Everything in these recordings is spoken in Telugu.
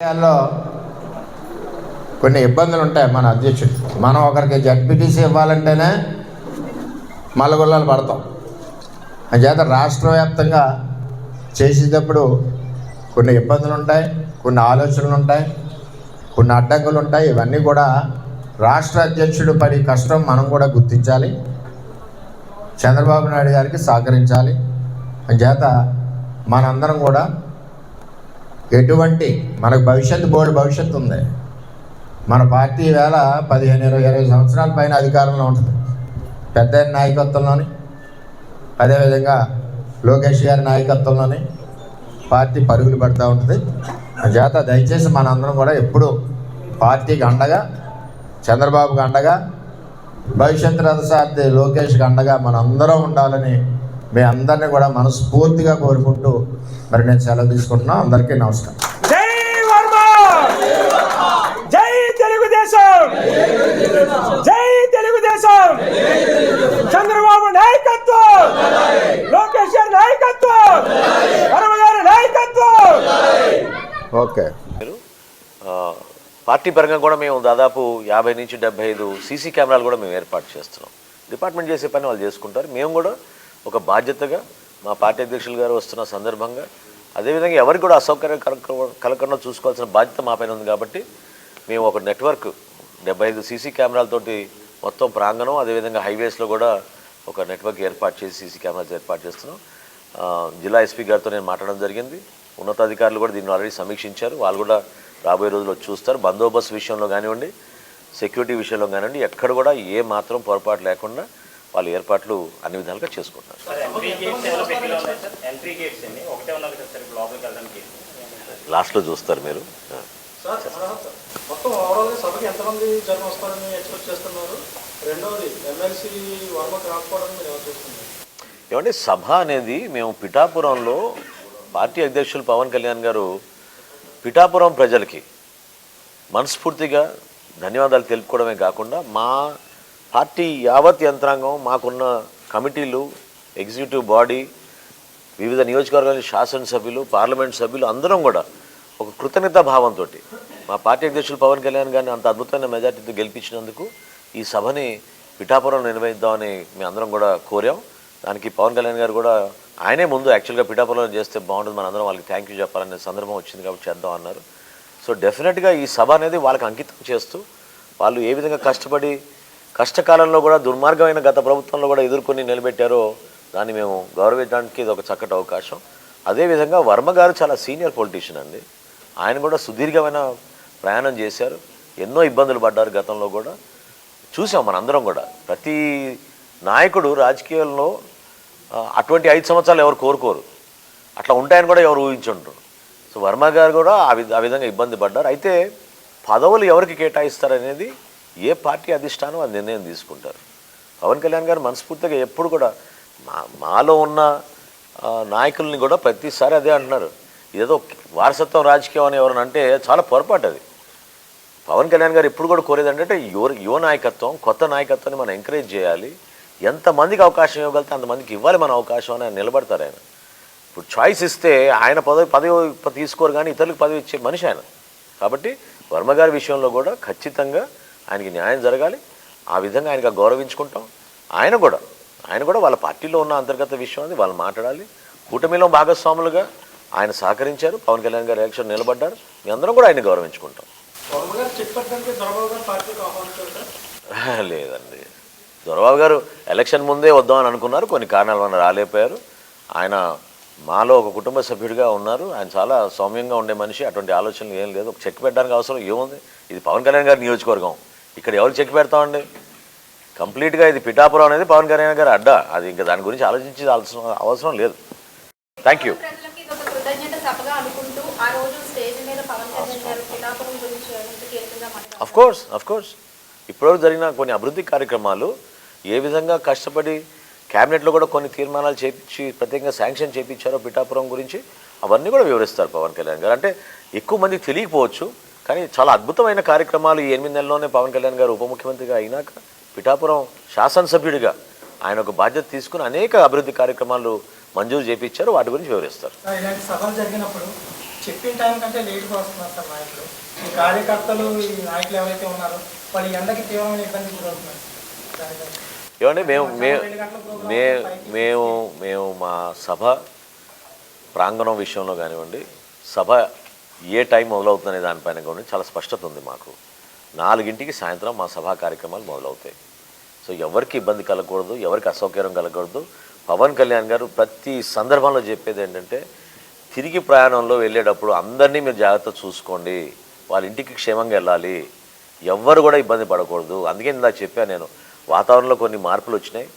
విషయాల్లో కొన్ని ఇబ్బందులు ఉంటాయి మన అధ్యక్షుడు. మనం ఒకరికి జడ్పీటీసీ ఇవ్వాలంటేనే మలగుల్లలు పడతాం. అంచేత రాష్ట్ర వ్యాప్తంగా చేసేటప్పుడు కొన్ని ఇబ్బందులు ఉంటాయి కొన్ని ఆలోచనలు ఉంటాయి కొన్ని అడ్డంకులు ఉంటాయి ఇవన్నీ కూడా రాష్ట్ర అధ్యక్షుడు పడి కష్టం మనం కూడా గుర్తించాలి. చంద్రబాబు నాయుడు గారికి సహకరించాలి. అంచేత మనందరం కూడా ఎటువంటి మనకు భవిష్యత్తు బోర్డు భవిష్యత్తు ఉంది. మన పార్టీ వేళ పదిహేను ఇరవై ఇరవై సంవత్సరాల పైన అధికారంలో ఉంటుంది. పెద్ద నాయకత్వంలోని అదేవిధంగా లోకేష్ గారి నాయకత్వంలోని పార్టీ పరుగులు పెడతా ఉంటుంది. చేత దయచేసి మనందరం కూడా ఎప్పుడు పార్టీకి అండగా చంద్రబాబుకి అండగా భవిష్యత్ రథసార్థి లోకేష్కి అండగా మనందరం ఉండాలని మీ అందరినీ కూడా మనస్ఫూర్తిగా కోరుకుంటూ మరి నేను సెలవు తీసుకుంటున్నాను అందరికీ నమస్కారం. జై వర్మ! జై తెలుగుదేశం! జై తెలుగుదేశం! చంద్రబాబు నాయకత్వం! లోకేష్ గారి నాయకత్వం! వర్మ గారి నాయకత్వం! ఓకే. పార్టీ పరంగా కూడా మేము దాదాపు యాభై నుంచి డెబ్బై ఐదు సీసీ కెమెరాలు కూడా మేము ఏర్పాటు చేస్తున్నాం. డిపార్ట్మెంట్ చేసే పని వాళ్ళు చేసుకుంటారు. మేము కూడా ఒక బాధ్యతగా మా పార్టీ అధ్యక్షులు గారు వస్తున్న సందర్భంగా అదేవిధంగా ఎవరికి కూడా అసౌకర్యం కలగకుండా చూసుకోవాల్సిన బాధ్యత మా పైన ఉంది కాబట్టి మేము ఒక నెట్వర్క్ డెబ్బై ఐదు సీసీ కెమెరాలతోటి మొత్తం ప్రాంగణం అదేవిధంగా హైవేస్లో కూడా ఒక నెట్వర్క్ ఏర్పాటు చేసి సీసీ కెమెరాస్ ఏర్పాటు చేస్తున్నాం. జిల్లా ఎస్పీ గారితో నేను మాట్లాడడం జరిగింది. ఉన్నతాధికారులు కూడా దీన్ని ఆల్రెడీ సమీక్షించారు. వాళ్ళు కూడా రాబోయే రోజుల్లో చూస్తారు. బందోబస్తు విషయంలో కానివ్వండి సెక్యూరిటీ విషయంలో కానివ్వండి ఎక్కడ కూడా ఏ మాత్రం పొరపాటు లేకుండా వాళ్ళు ఏర్పాట్లు అన్ని విధాలుగా చేసుకుంటున్నారు. వెళ్ళడానికి లాస్ట్లో చూస్తారు మీరు. ఆ. సార్ అర్హత. మొత్తం ఓవరాల్గా సభకి ఎంతమంది జనం వస్తారని ఎక్స్పెక్ట్ చేస్తున్నారు? రెండవది ఎమ్మెల్సీ వర్మకు రాకపోవడం మీరు ఎవరు చూస్తున్నారు? ఏమంటే సభ అనేది మేము పిఠాపురంలో పార్టీ అధ్యక్షులు పవన్ కళ్యాణ్ గారు పిఠాపురం ప్రజలకి మనస్ఫూర్తిగా ధన్యవాదాలు తెలుపుకోవడమే కాకుండా మా పార్టీ యావత్ యంత్రాంగం మాకున్న కమిటీలు ఎగ్జిక్యూటివ్ బాడీ వివిధ నియోజకవర్గాల శాసనసభ్యులు పార్లమెంట్ సభ్యులు అందరం కూడా ఒక కృతజ్ఞతా భావంతో మా పార్టీ అధ్యక్షులు పవన్ కళ్యాణ్ గారిని అంత అద్భుతమైన మెజార్టీతో గెలిపించినందుకు ఈ సభని పిఠాపురం నిర్వహిద్దామని మేము అందరం కూడా కోరాం. దానికి పవన్ కళ్యాణ్ గారు కూడా ఆయనే ముందు యాక్చువల్గా పిఠాపురంలో చేస్తే బాగుంటుంది. మన అందరం వాళ్ళకి థ్యాంక్ యూ చెప్పాలనే సందర్భం వచ్చింది కాబట్టి చేద్దాం అన్నారు. సో డెఫినెట్గా ఈ సభ అనేది వాళ్ళకి అంకితం చేస్తూ వాళ్ళు ఏ విధంగా కష్టపడి కష్టకాలంలో కూడా దుర్మార్గమైన గత ప్రభుత్వంలో కూడా ఎదుర్కొని నిలబెట్టారో దాన్ని మేము గౌరవించడానికి ఇది ఒక చక్కటి అవకాశం. అదేవిధంగా వర్మ గారు చాలా సీనియర్ పొలిటీషియన్ అండి. ఆయన కూడా సుదీర్ఘమైన ప్రయాణం చేశారు. ఎన్నో ఇబ్బందులు పడ్డారు గతంలో కూడా. చూసాం మనందరం కూడా. ప్రతి నాయకుడు రాజకీయాల్లో అటువంటి ఐదు సంవత్సరాలు ఎవరు కోరుకోరు. అట్లా ఉంటాయని కూడా ఎవరు ఊహించుంటారు సో వర్మ గారు కూడా ఆ ఆ విధంగా ఇబ్బంది పడ్డారు. అయితే పదవులు ఎవరికి కేటాయిస్తారనేది ఏ పార్టీ అధిష్టానం అది నిర్ణయం తీసుకుంటారు. పవన్ కళ్యాణ్ గారు మనస్ఫూర్తిగా ఎప్పుడు కూడా మా మాలో ఉన్న నాయకుల్ని కూడా ప్రతిసారి అదే అంటున్నారు. ఏదో వారసత్వం రాజకీయం అని ఎవరైనా అంటే చాలా పొరపాటు అది. పవన్ కళ్యాణ్ గారు ఎప్పుడు కూడా కోరేది అంటే యువ యువ నాయకత్వం కొత్త నాయకత్వాన్ని మనం ఎంకరేజ్ చేయాలి. ఎంతమందికి అవకాశం ఇవ్వగలిగితే అంతమందికి ఇవ్వాలి మన అవకాశం అని ఆయన నిలబడతారు ఆయన. ఇప్పుడు చాయిస్ ఇస్తే ఆయన పదవి పదవి తీసుకోరు కానీ ఇతరులకు పదవి ఇచ్చే మనిషి ఆయన. కాబట్టి వర్మ గారి విషయంలో కూడా ఖచ్చితంగా ఆయనకి న్యాయం జరగాలి. ఆ విధంగా ఆయనకు గౌరవించుకుంటాం. ఆయన కూడా ఆయన కూడా వాళ్ళ పార్టీలో ఉన్న అంతర్గత విషయం అది వాళ్ళు మాట్లాడాలి. కూటమిలో భాగస్వాములుగా ఆయన సహకరించారు. పవన్ కళ్యాణ్ గారు ఎలక్షన్ నిలబడ్డారు. మీ అందరం కూడా ఆయన గౌరవించుకుంటాం. లేదండి. దొరబాబు గారు ఎలక్షన్ ముందే వద్దామని అనుకున్నారు. కొన్ని కారణాల వల్ల రాలేకపోయారు. ఆయన మాలో ఒక కుటుంబ సభ్యుడిగా ఉన్నారు. ఆయన చాలా సౌమ్యంగా ఉండే మనిషి. అటువంటి ఆలోచనలు ఏం లేదు. ఒక చెక్ పెట్టడానికి అవసరం ఏముంది? ఇది పవన్ కళ్యాణ్ గారి నియోజకవర్గం. ఇక్కడ ఎవరు చెక్ పెడతామండి? కంప్లీట్గా ఇది పిఠాపురం అనేది పవన్ కళ్యాణ్ గారి అడ్డా. అది ఇంకా దాని గురించి ఆలోచించి అవసరం అవసరం లేదు. థ్యాంక్ యూ ప్రజలకి ఇది ఒక కృతజ్ఞత సభగా అనుకుంటూ ఆ రోజు స్టేజ్ మీద పవన్ కళ్యాణ్ గారు పిఠాపురం గురించి ఎంత కీలకంగా మాట్లాడారు. అఫ్ కోర్స్ అఫ్ కోర్స్ ఇప్పటివరకు జరిగిన కొన్ని అభివృద్ధి కార్యక్రమాలు ఏ విధంగా కష్టపడి క్యాబినెట్లో కూడా కొన్ని తీర్మానాలు చేపించి ప్రత్యేకంగా శాంక్షన్ చేయించారో పిఠాపురం గురించి అవన్నీ కూడా వివరిస్తారు పవన్ కళ్యాణ్ గారు. అంటే ఎక్కువ మందికి తెలియకపోవచ్చు. కానీ చాలా అద్భుతమైన కార్యక్రమాలు ఈ ఎనిమిది నెలల్లోనే పవన్ కళ్యాణ్ గారు ఉప ముఖ్యమంత్రిగా అయినాక పిఠాపురం శాసనసభ్యుడిగా ఆయన ఒక బాధ్యత తీసుకుని అనేక అభివృద్ధి కార్యక్రమాలు మంజూరు చేపించారు. వాటి గురించి వివరిస్తారు. ఇలాంటి సభలు జరిగినప్పుడు చెప్పిన టైం కంటే లేట్గా వస్తున్నారు సార్ నాయకులు. ఈ కార్యకర్తలు ఈ నాయకులు ఎవరైతే ఉన్నారో వాళ్ళు ఈ ఎండకి తీవ్రమైన ఇబ్బంది గురవుతున్నారు. దానికని ఏమంటే మేము మేము మే మేము మేము మా సభ ప్రాంగణం విషయంలో కానివ్వండి సభ ఏ టైం మొదలవుతుందనే దానిపైన కూడా చాలా స్పష్టత ఉంది మాకు. నాలుగింటికి సాయంత్రం మా సభా కార్యక్రమాలు మొదలవుతాయి. సో ఎవరికి ఇబ్బంది కలగకూడదు ఎవరికి అసౌకర్యం కలగకూడదు. పవన్ కళ్యాణ్ గారు ప్రతి సందర్భంలో చెప్పేది ఏంటంటే తిరిగి ప్రయాణంలో వెళ్ళేటప్పుడు అందరినీ మీరు జాగ్రత్త చూసుకోండి. వాళ్ళ ఇంటికి క్షేమంగా వెళ్ళాలి. ఎవ్వరు కూడా ఇబ్బంది పడకూడదు. అందుకే ఇందా చెప్పాను నేను వాతావరణంలో కొన్ని మార్పులు వచ్చినాయి.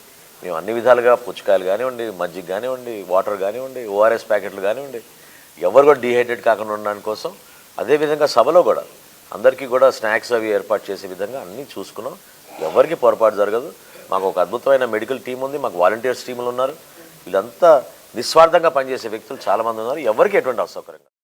మేము అన్ని విధాలుగా పుచ్చకాయలు కానివ్వండి మజ్జిగ కానివ్వండి వాటర్ కానివ్వండి ఓఆర్ఎస్ ప్యాకెట్లు కానివ్వండి ఎవరు కూడా డీహైడ్రేట్ కాకుండా ఉండడానికి కోసం అదేవిధంగా సభలో కూడా అందరికీ కూడా స్నాక్స్ అవి ఏర్పాటు చేసే విధంగా అన్నీ చూసుకున్నాం. ఎవరికి పొరపాటు జరగదు. మాకు ఒక అద్భుతమైన మెడికల్ టీం ఉంది. మాకు వాలంటీర్స్ టీములు ఉన్నారు. వీళ్ళంతా నిస్వార్థంగా పనిచేసే వ్యక్తులు చాలామంది ఉన్నారు. ఎవరికి ఎటువంటి అసౌకర్యం